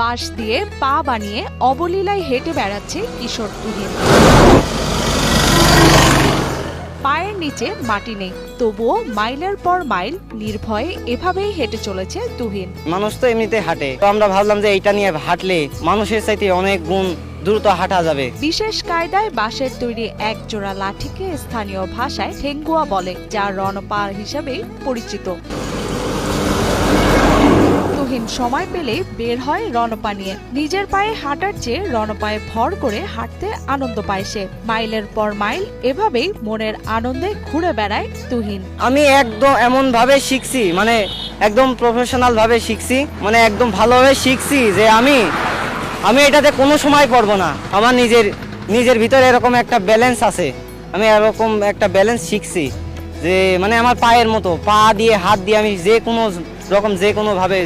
বাঁশ দিয়ে পা বানিয়ে অবলীলায় হেঁটে বেড়াচ্ছে কিশোর তুহিন। পায়ের নিচে মাটি নেই তবুও মাইলের পর মাইল নির্ভয়ে এভাবেই হেঁটে চলেছে তুহিন। মানুষ তো এমনিতে হাঁটে। তো আমরা ভাবলাম যে এইটা নিয়ে হাঁটলে মানুষের চাইতে অনেক গুণ দ্রুত হাঁটা যাবে। বিশেষ কায়দায় বাঁশের তৈরি এক জোড়া লাঠিকে স্থানীয় ভাষায় ঠেঙ্গুয়া বলে যা রণপার হিসেবেই পরিচিত। তুহিন সময় পেলে বের হয় রণপা নিয়ে। নিজের পায়ে হাঁটার চেয়ে রণপায়ে ভর করে হাঁটতে আনন্দ পায় সে। মাইলের পর মাইল এভাবেই মনের আনন্দে ঘুরে বেড়ায় তুহিন। আমি একদম এমন ভাবে শিখছি মানে একদম প্রফেশনাল ভাবে শিখছি মানে একদম ভালোভাবে শিখছি যে আমি আমি এটাতে কোনো সময় পড়ব না। আমার নিজের নিজের ভিতরে এরকম একটা ব্যালেন্স আছে। আমি এরকম একটা ব্যালেন্স শিখছি যে মানে আমার পায়ের মতো, পা দিয়ে, হাত দিয়ে আমি যে কোনো রকম, যে কোনোভাবে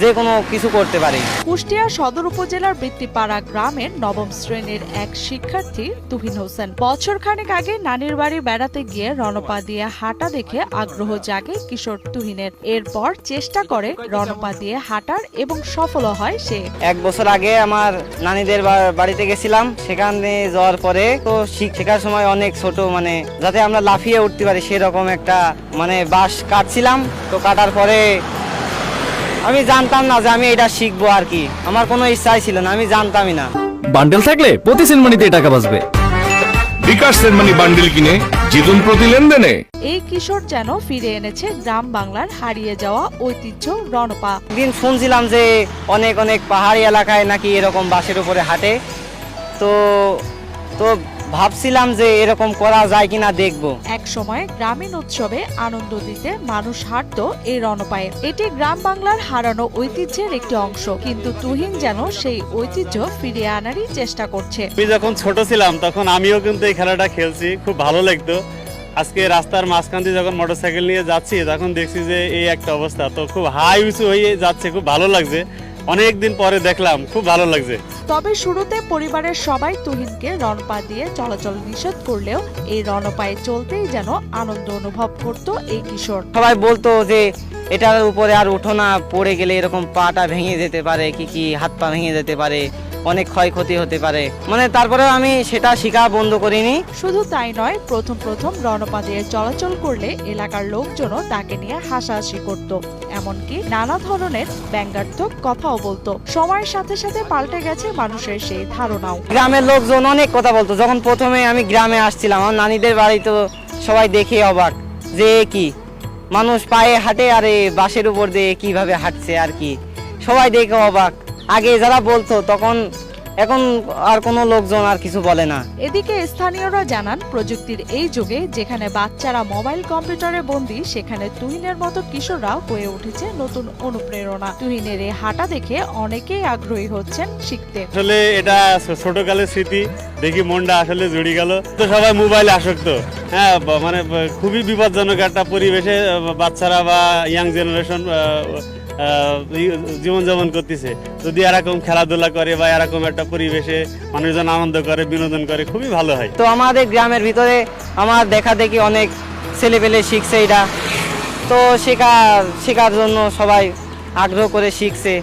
যে কোনো কিছু করতে পারি। কুষ্টিয়া সদর উপজেলার বৃত্তিপাড়া গ্রামের নবম শ্রেণির এক শিক্ষার্থী তুহিন হোসেন। বছর খানেক আগে নানির বাড়ি বেড়াতে গিয়ে রণপা দিয়ে হাঁটা দেখে আগ্রহ জাগে কিশোর তুহিনের। এরপর চেষ্টা করে রণপা দিয়ে হাঁটার এবং সফল হয় সে। এক বছর আগে আমার নানিদের বাড়িতে গেছিলাম সেখানে যাওয়ার পরে তো শিখ- শেখার সময় অনেক ছোট মানে যাতে আমরা লাফিয়ে উঠতে পারি সেরকম একটা মানে বাঁশ কাটছিলাম। তো কাটার পরে আমি জানতাম না যে আমি এটা শিখব আর কি। আমার কোনো ইচ্ছাই ছিল না আমি জানতামই না। বান্ডেল থাকলে প্রতি সেনমানিতে টাকা বাঁচবে। বিকাশ সেনমানি বান্ডিল কিনে জিতুন প্রতি লেনদেনে। এই কিশোর যেন ফিরে এনেছে গ্রাম বাংলার হারিয়ে যাওয়া ঐতিহ্য রণপা। একদিন শুনছিলাম যে অনেক অনেক পাহাড়ি এলাকায় নাকি এরকম বাসের উপরে হাঁটে। তো তো ভাবছিলাম যে এরকম করা যায় কিনা দেখব। এক সময় গ্রামীণ উৎসবে আনন্দ দিতে মানুষ হাঁটতো এই রণপায়ে। এটি গ্রাম বাংলার হারানো ঐতিহ্যের একটি অংশ কিন্তু তুহিন যেন সেই ঐতিহ্য ফিরিয়ে আনারই চেষ্টা করছে। আমি যখন ছোট ছিলাম তখন আমিও কিন্তু এই খেলাটা খেলছি খুব ভালো লাগতো। আজকে রাস্তার মাঝখান দিয়ে যখন মোটরসাইকেল নিয়ে যাচ্ছি তখন দেখছি যে এই একটা অবস্থা। তো খুব হাই উঁচু হয়ে যাচ্ছে খুব ভালো লাগছে। অনেক দিন পরে দেখলাম খুব ভালো লাগছে। তবে শুরুতে পরিবারের সবাই তুহিনকে রণপা দিয়ে চলাচল নিষেধ করলেও এই রণপায়ে চলতেই যেন আনন্দ অনুভব করত এই কিশোর। সবাই বলতো যে এটার উপরে আর উঠো না পড়ে গেলে এরকম পাটা ভেঙে যেতে পারে কি কি হাত পা ভেঙে যেতে পারে। অনেক ক্ষয়ক্ষতি হতে পারে। মানে তারপরেও আমি সেটা শেখা বন্ধ করিনি। শুধু তাই নয় প্রথম প্রথম রণপা দিয়ে চলাচল করলে এলাকার লোকজনও তাকে নিয়ে হাসাহাসি করত। এমনকি নানা ধরনের ব্যঙ্গাত্মক কথাও বলতো। সময়ের সাথে সাথে পাল্টে গেছে মানুষের সেই ধারণাও। গ্রামের লোকজন অনেক কথা বলতো। যখন প্রথমে আমি গ্রামে আসছিলাম আমার নানিদের বাড়ি তো সবাই দেখে অবাক যে কি? মানুষ পায়ে হাঁটে আর বাসের উপর দিয়ে কীভাবে হাঁটছে আর কি? সবাই দেখে অবাক। আগে যারা বলতো তখন এখন আর কোনো লোকজন আর কিছু বলে না। এদিকে স্থানীয়রা জানান প্রযুক্তির এই যুগে যেখানে বাচ্চারা মোবাইল কম্পিউটারে বন্দি সেখানে তুহিনের মতো কিশোররাও হয়ে উঠেছে নতুন অনুপ্রেরণা। তুহিনের এই হাঁটা দেখে অনেকেই আগ্রহী হচ্ছেন শিখতে। আসলে এটা ছোটকালের স্মৃতি দেখি মনটা আসলে জুড়ে গেল। তো সবাই মোবাইলে আসক্ত। হ্যাঁ মানে খুবই বিপজ্জনক একটা পরিবেশে বাচ্চারা বা ইয়াং জেনারেশন জীবনযাপন করতেছে। যদি এরকম খেলাধুলা করে বা এরকম একটা পরিবেশে মানুষজন আনন্দ করে, বিনোদন করে, খুবই ভালো হয়। তো আমাদের গ্রামের ভিতরে আমার দেখা দেখি অনেক ছেলেপেলে শিখছে এটা। তো শেখার শেখার জন্য সবাই আগ্রহ করে শিখছে।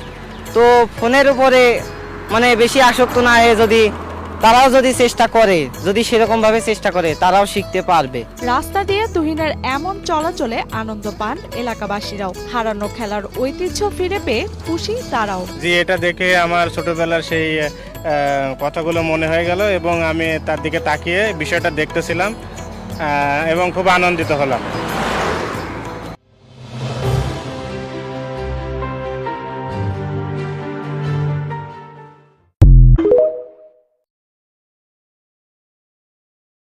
তো ফোনের উপরে মানে বেশি আসক্ত না হয়ে যদি তারাও যদি চেষ্টা করে যদি সেরকমভাবে চেষ্টা করে তারাও শিখতে পারবে। রাস্তা দিয়ে তুহিনের এমন চলাচলে আনন্দ পান এলাকাবাসীরাও। হারানো খেলার ঐতিহ্য ফিরে পেয়ে খুশি তারাও। যে এটা দেখে আমার ছোটবেলার সেই কথাগুলো মনে হয়ে গেল এবং আমি তার দিকে তাকিয়ে বিষয়টা দেখতেছিলাম এবং খুব আনন্দিত হলাম।